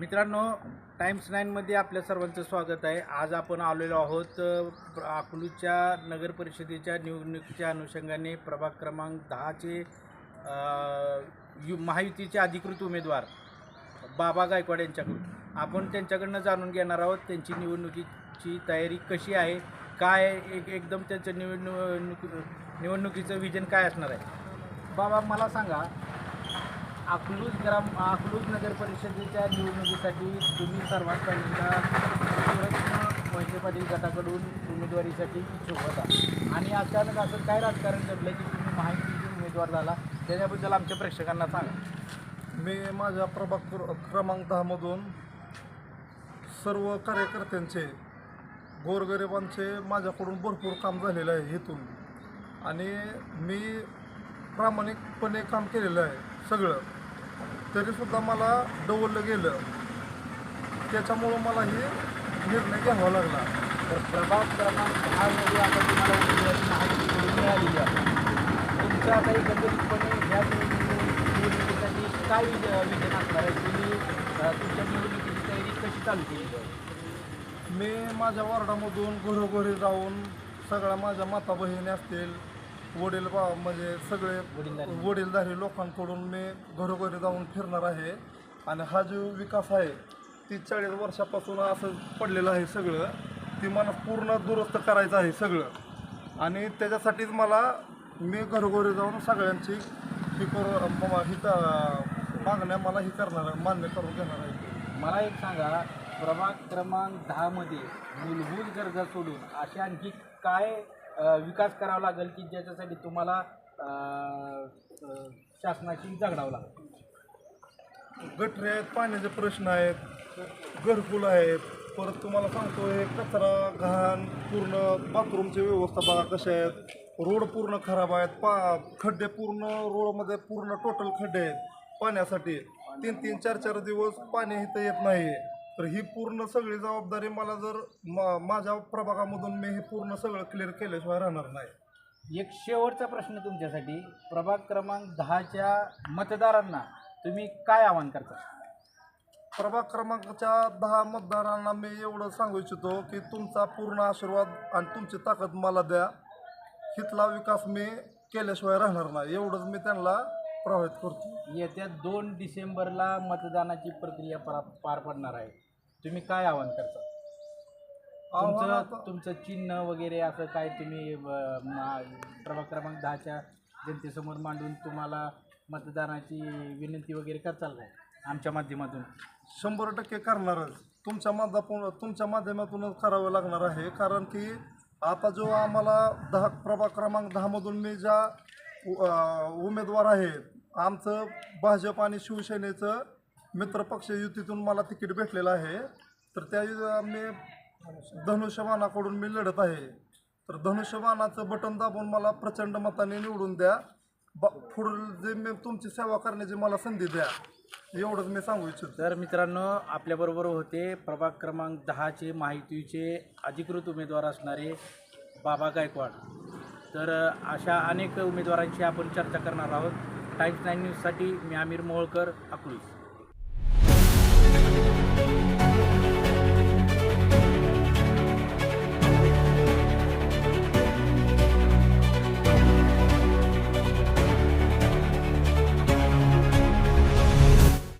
मित्रांनो टाइम्स नाईनमध्ये आपल्या सर्वांचं स्वागत आहे. आज आपण आलेलो आहोत अकलूच्या नगरपरिषदेच्या नगर परिषदेच्या निवडणुकीच्या अनुषंगाने प्रभाग क्रमांक दहाचे यु महायुतीचे अधिकृत उमेदवार बाबा गायकवाड यांच्याकडून. आपण त्यांच्याकडनं जाणून घेणार आहोत त्यांची निवडणुकीची तयारी कशी आहे काय एक एकदम त्यांचं निवडणूक निवडणुकीचं विजन काय असणार आहे. बाबा मला सांगा अकलूज ग्राम अकलूज नगर परिषदेच्या निवडणुकीसाठी तुम्ही सर्वात पहिल्यांदा शिवरत्न मोहिते पाटील गटाकडून उमेदवारीसाठी इच्छुक होता. आणि अचानक असं काय राजकारण घडलं की तुम्ही महायुतीचे उमेदवार झाला? त्याच्याबद्दल आमच्या प्रेक्षकांना सांगा. मी माझ्या प्रभाग क्रमांक दहामधून सर्व कार्यकर्त्यांचे गोरगरिबांचे माझ्याकडून भरपूर काम झालेलं आहे हेतून आणि मी प्रामाणिकपणे काम केलेलं आहे सगळं. तरीसुद्धा मला डवललं गेलं. त्याच्यामुळं मला हे निर्णय घ्यावा लागला. तर प्रभाग क्रमांक दहामध्ये आता तुम्हाला उमेदवारी माहिती करून मिळालेली आहे. तुमचं आता एकंदरीतपणे ह्या निवडणुकी- निवडणुकीसाठी काय विज विजन असणार आहे? तुम्ही तुमच्या निवडणुकीची तयारी कशी चालू केली मी माझ्या वार्डामधून घरोघरी जाऊन सगळ्या माझ्या माता बहिणी असतील वडील बा म्हणजे सगळे वडीलधारी. लोकांकडून मी घरोघरी जाऊन फिरणार आहे. आणि हा जो विकास आहे तीस चाळीस वर्षापासून असं पडलेलं आहे सगळं. ती मला पूर्ण दुरुस्त करायचं आहे सगळं. आणि त्याच्यासाठीच मला मी घरोघरी जाऊन सगळ्यांची ही करू ही मागण्या मला ही करणार आहे मान्य करून घेणार आहे. मला एक सांगा प्रभाग क्रमांक दहामध्ये मूलभूत गरजा सोडून अशा आणखी काय विकास करावा लागेल की ज्याच्यासाठी तुम्हाला शासनाशी झगडावं लागेल. गटरे आहेत पाण्याचे प्रश्न आहेत घरकुल आहेत. परत तुम्हाला सांगतो हे कचरा घाण पूर्ण बाथरूमची व्यवस्था बघा कशा आहेत. रोड पूर्ण खराब आहेत पा खड्डे पूर्ण रोडमध्ये पूर्ण टोटल खड्डे आहेत पाण्यासाठी. तीन तीन चार चार दिवस पाणी इथं येत नाही. तर ही पूर्ण सगळी जबाबदारी मला जर मा माझ्या प्रभागामधून मी हे पूर्ण सगळं क्लिअर केल्याशिवाय राहणार नाही. एक शेवटचा प्रश्न तुमच्यासाठी. प्रभाग क्रमांक दहाच्या मतदारांना तुम्ही काय आवाहन करता? प्रभाग क्रमांकाच्या दहा मतदारांना मी एवढं सांगू इच्छितो की तुमचा पूर्ण आशीर्वाद आणि तुमची ताकद मला द्या. हितला विकास मी केल्याशिवाय राहणार नाही. एवढंच मी त्यांना प्रभावित करतो. येत्या दोन डिसेंबरला मतदानाची प्रक्रिया पार पार पडणार आहे. तुम्ही काय आवाहन करता? तुमचं तुमचं चिन्ह वगैरे असं काय तुम्ही प्रभाग क्रमांक दहाच्या जनतेसमोर मांडून तुम्हाला मतदानाची विनंती वगैरे करताल काय आमच्या माध्यमातून. शंभर टक्के करणारच. तुमच्या माध्यमातून तुमच्या माध्यमातूनच करावं लागणार आहे. कारण की आता जो आम्हाला दहा प्रभाग क्रमांक दहामधून मी ज्या उमेदवार आहेत आमचं भाजप आणि शिवसेनेचं मित्रपक्ष युतीतून मला तिकीट भेटलेलं आहे. तर त्या यु- मी धनुष्यबाणाकडून मी लढत आहे. तर धनुष्यबाणाचं बटन दाबून मला प्रचंड मताने निवडून द्या. ब पुढील जे मी तुमची सेवा करण्याची मला संधी द्या. एवढंच मी सांगू इच्छितो. तर मित्रांनो आपल्याबरोबर होते प्रभाग क्रमांक दहाचे माहितीचे अधिकृत उमेदवार असणारे बाबा गायकवाड. तर अ, अशा अनेक उमेदवारांची आपण चर्चा करणार आहोत. टाईम्स नाईन न्यूजसाठी मी आमिर मोहोळकर अकलूज